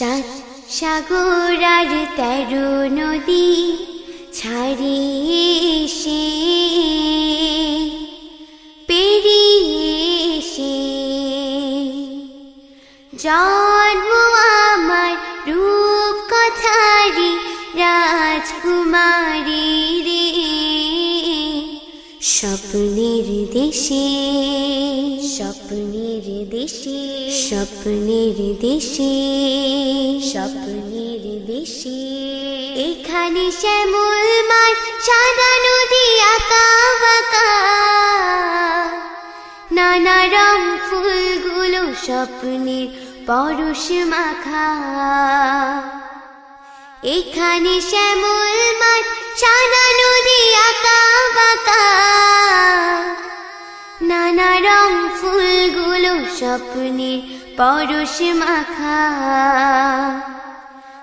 সাত তেরো নদী ছাড়িয়ে সে পেরিয়ে সে জন্ম আমার রূপ কথারি রাজকুমারী। স্বপ্নের দেশে স্বপ্নের দেশে স্বপ্নের দেশে স্বপ্নের দেশে। এখানে শ্যামল মাঠ সাদা নদী আঁকা বাঁকা। নানা রং ফুলগুলো স্বপ্নের পরশ মাখা। এখানে শ্যামল মাঠ সাদা নদী আঁকা স্বপ্নের পরশ মাখা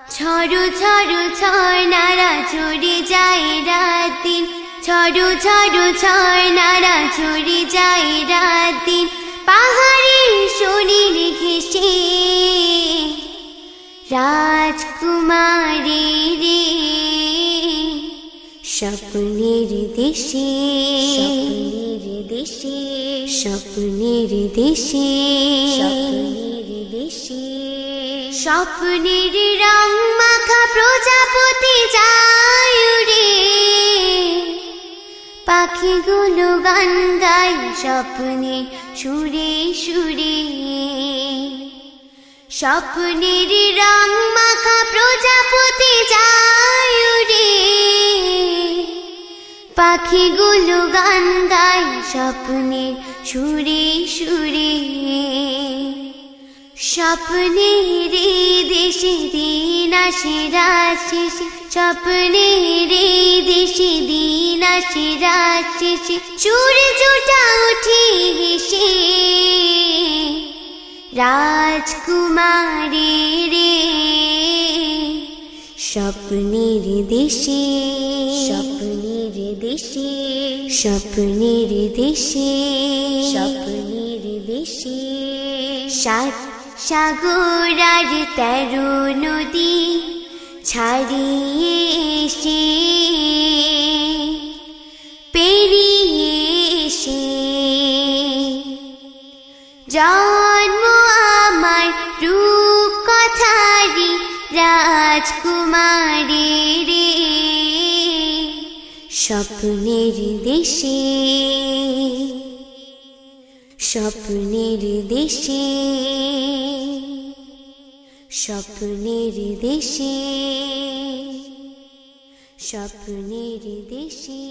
ছড়ু ছড়ু ছয় নারা ছড়ে যায় রাত দিন ছড়ু ছড়ু ছয় নারা ছড়ে যায় রাত দিন পাহাড়ের শরীর ঘেসে রাজকুমারী রে স্বপ্নের দেশে স্বপ্নের দেশে স্বপ্নের দেশে স্বপ্নের দেশে। স্বপ্নের রং মাখা প্রজাপতি যায় রে পাখিগুলো গান গায় স্বপ্নে সুরে সুরে। স্বপ্নের রং পাখিগুলো গান গায় স্বপ্নের সুরে সুরে। স্বপ্নের দেশে দিন আসে রাত শেষে স্বপ্নের দেশে দিন আসে রাত শেষে সূর্যটা উঠে গেছে রাজকুমারী রে স্বপ্নের দেশে স্বপ্নের দেশে স্বপ্নের দেশে স্বপ্নের দেশে। সাত সাগর আর তেরো নদী ছাড়িয়ে এসে পেরিয়ে এসে। জন্ম রাজকুমারী রে স্বপ্নের দেশে স্বপ্নের দেশে স্বপ্নের দেশে স্বপ্নের দেশে।